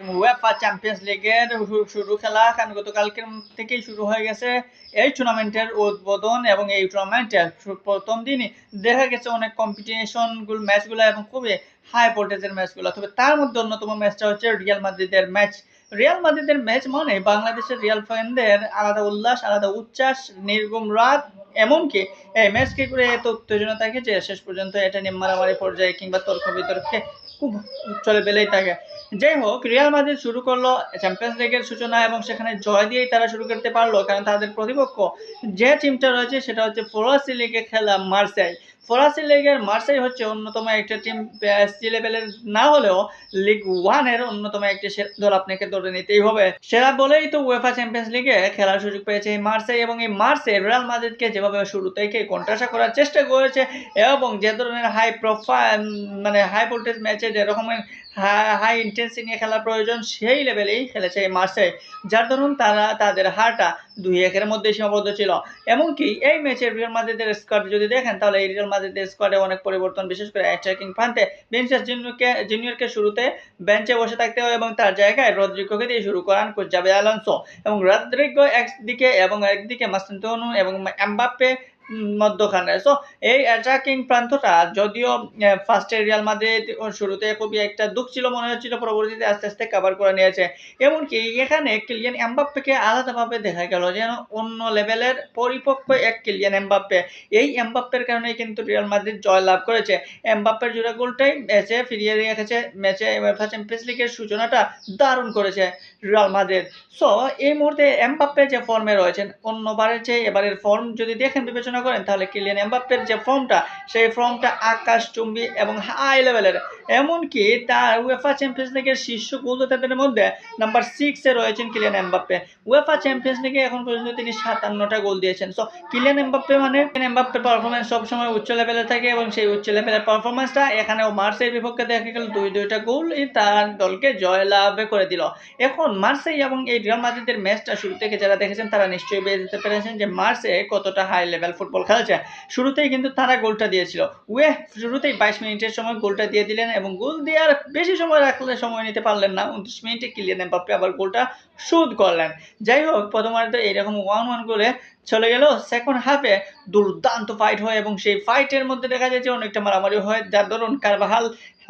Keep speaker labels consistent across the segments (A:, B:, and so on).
A: UEFA champions লিগের শুরু খেলা কারণ গতকালকের থেকেই শুরু হয়ে গেছে। এই টুর্নামেন্টের উদ্বোধন এবং এই টুর্নামেন্টের প্রথম দিনই দেখা গেছে অনেক কম্পিটিশনগুলো ম্যাচগুলো এবং খুবই হাই ভোল্টেজের ম্যাচগুলো তবে তার মধ্যে অন্যতম ম্যাচটা হচ্ছে রিয়াল মাদ্রিদের ম্যাচ রিয়াল মাদ্রিদের ম্যাচ মানে বাংলাদেশের রিয়াল ফ্যানদের আলাদা উল্লাস, আলাদা উচ্ছ্বাস, নির্গম রাত এমনকি এই ম্যাচকে করে এত উত্তেজনা থাকে যে শেষ পর্যন্ত এটা নিয়ে মারামারি পর্যায়ে কিংবা তর্ক বিতর্কে খুব চলে বেলেই থাকে। যাই হোক রিয়াল মাদ্রিদ শুরু করল চ্যাম্পিয়ন্স লিগের সূচনা এবং সেখানে জয় দিয়েই তারা শুরু করতে পারল, কারণ তাদের প্রতিপক্ষ যে টিমটা রয়েছে সেটা হচ্ছে ফরাসি লিগে খেলা মার্সাই। ফরাসি লিগের মার্সাই হচ্ছে অন্যতম একটা টিম সি লেভেলের না হলেও লিগ ওয়ানের অন্যতম একটি দল আপনাকে ধরে নিতেই হবে। সেরা বলেই তো উয়েফা চ্যাম্পিয়ন্স লিগে খেলার সুযোগ পেয়েছে এই মার্সাই এবং এই মার্সে রিয়াল মাদ্রিদকে যেভাবে শুরু থেকে কন্ট্রাসা করার চেষ্টা করেছে এবং যে ধরনের হাই প্রোফাইল মানে হাই ভোল্টেজ ম্যাচে যে রকমের হাই ইন্টেন্সি নিয়ে খেলার প্রয়োজন সেই লেভেলেই খেলেছে এই মার্সে, যার ধরুন তারা তাদের হারটা দুই একের মধ্যে সীমাবদ্ধ ছিল। এমনকি এই ম্যাচে রিয়াল মাদ্রিদের স্কোয়াড যদি দেখেন, তাহলে এই রিয়াল মাদ্রিদের স্কোয়াডে অনেক পরিবর্তন, বিশেষ করে অ্যাটাকিং প্রান্তে বেঞ্চাস জুনিয়রকে জুনিয়রকে শুরুতে বেঞ্চে বসে থাকতে হয় এবং তার জায়গায় রদ্রিগোকে দিয়ে শুরু করান কোচ জাবে আলানসো এবং রদ্রিগো একদিকে এবং একদিকে মাস্তান্তনু এবং এমবাপ্পে মধ্যখানে। সো এই অ্যাটাকিং প্রান্তটা যদিও ফার্স্টে রিয়াল মাদ্রিদ শুরুতে খুবই একটা দুঃখ ছিল মনে হচ্ছিল, পরবর্তীতে আস্তে আস্তে কভার করে নিয়েছে। এমনকি এখানে কিলিয়ান এমবাপ্পেকে আলাদাভাবে দেখা গেল, যেন অন্য লেভেলের পরিপক্ক এক কিলিয়ান এমবাপ্পে এই এমবাপ্পের কারণেই কিন্তু রিয়াল মাদ্রিদ জয় লাভ করেছে। এমবাপ্পের জোড়া গোলটাই ম্যাচে ফিরিয়ে রেখেছে ম্যাচে চ্যাম্পিয়ন্স লিগের সূচনাটা দারুণ করেছে রিয়াল মাদ্রিদ সো এই মুহূর্তে এমবাপ্পে যে ফর্মে রয়েছেন, অন্যবারের চেয়ে এবারের ফর্ম যদি দেখেন বিবেচনা করেন তাহলে কিলিয়ান এমবাপ্পের যে ফর্মটা সেই ফর্মটা আকাশচুম্বী এবং হাই লেভেলের এমনকি তার উয়েফা চ্যাম্পিয়ন্স লিগের শীর্ষ গোলদাতাদের মধ্যে নাম্বার সিক্সে রয়েছেন কিলিয়ান এমবাপ্পে উয়েফা চ্যাম্পিয়ন্স লিগে এখন পর্যন্ত তিনি সাতান্নটা গোল দিয়েছেন। সো কিলিয়ান এমবাপ্পে মানে এমবাপ্পের পারফরমেন্স সবসময় উচ্চ লেভেলে থাকে এবং সেই উচ্চ লেভেলের পারফরমেন্সটা এখানেও মার্সের বিপক্ষে দেখা গেল দুই দুইটা গোল তার দলকে জয়লাভ করে দিল। এখন মার্সেই এবং এই রিয়াল মাদ্রিদের ম্যাচটা শুরু থেকে যারা দেখেছেন তারা নিশ্চয়ই বেয়ে যেতে পেরেছেন যে মার্সে কতটা হাই লেভেল ফুটবল খেলেছে। শুরুতেই কিন্তু তারা গোলটা দিয়েছিল। ওয়ে শুরুতেই বাইশ মিনিটের সময় গোলটা দিয়ে দিলেন এবং গোল দেওয়ার বেশি সময় রাখলে সময় নিতে পারলেন না। উনত্রিশ মিনিটে কিলিয়ান এমবাপ্পে আবার গোলটা শোধ করলেন। যাই হোক প্রথমার্ধে এইরকম ওয়ান ওয়ান গোলে চলে গেল। সেকেন্ড হাফে দুর্দান্ত ফাইট হয় এবং সেই ফাইটের মধ্যে দেখা যায় যে অনেকটা মারামারি হয়। যার ধরুন কারবাহাল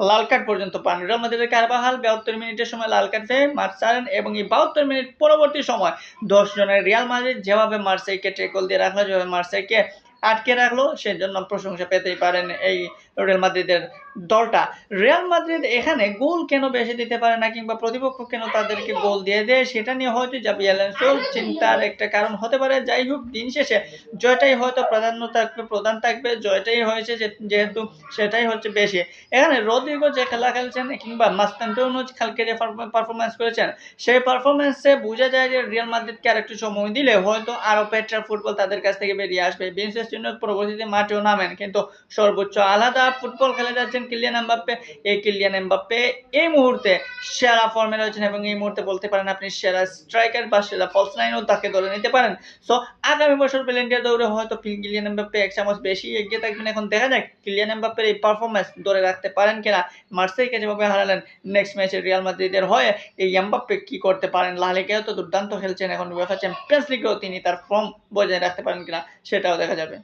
A: লাল কার্ড পর্যন্ত পান। রিয়াল মাদ্রিদের কারবাহাল বাহাত্তর মিনিটের সময় লাল কার্ড পেয়ে মার্চ ছাড়েন এবং এই বাহাত্তর মিনিট পরবর্তী সময় দশ জনের রিয়াল মাদ্রিদ যেভাবে মার্সাইকে ট্রেকল দিয়ে রাখল, যেভাবে মার্সাইকে আটকে রাখল সেই জন্য প্রশংসা পেতেই পারেন এই রিয়াল মাদ্রিদের দলটা। রিয়াল মাদ্রিদ এখানে গোল কেন বেশি দিতে পারে না কিংবা প্রতিপক্ষ কেন তাদেরকে গোল দিয়ে দেয়, সেটা নিয়ে হয়তো জাবি অ্যালেন্সোর চিন্তার একটা কারণ হতে পারে। যাই হোক, দিন শেষে জয়টাই হয়তো প্রাধান্য থাকবে, প্রধান থাকবে, জয়টাই হয়েছে যেহেতু সেটাই হচ্ছে বেশি। এখানে রদ্রিগো যে খেলা খেলছেন কিংবা মাস্তান্তনুজ কালকে যে পারফরমেন্স করেছেন, সেই পারফরমেন্সে বোঝা যায় যে রিয়াল মাদ্রিদকে আর একটু সময় দিলে হয়তো আরও পেট্রা ফুটবল তাদের কাছ থেকে বেরিয়ে আসবে। বিশেষ জন্য পরবর্তীতে মাঠেও নামেন, কিন্তু সর্বোচ্চ আলাদা ফুটবল খেলে যাচ্ছেন কিলিয়ান এমবাপ্পে। এই কিলিয়ান এমবাপ্পে এই মুহূর্তে সেরা ফর্মে রয়েছেন এবং এই মুহূর্তে বলতে পারেন আপনি সেরা স্ট্রাইকার বা সেরা ফলস লাইনও তাকে ধরে নিতে পারেন। সো আগামী বছর প্লেন্ডিয়া দৌড়ে হয়তো কিলিয়ান এমবাপ্পে এক চামচ বেশি এগিয়ে থাকবেন। এখন দেখা যাক কিলিয়ান এমবাপ্পের এই পারফরমেন্স ধরে রাখতে পারেন কিনা। মার্সেইকে যেভাবে হারালেন নেক্সট ম্যাচে রিয়াল মাদ্রিদের হয়ে এই এমবাপ্পে কি করতে পারেন? লালিকেও তো দুর্দান্ত খেলছেন এখন উয়েফা চ্যাম্পিয়ন্স লিগেও তিনি তার ফর্ম বজায় রাখতে পারেন কিনা সেটাও দেখা যাবে।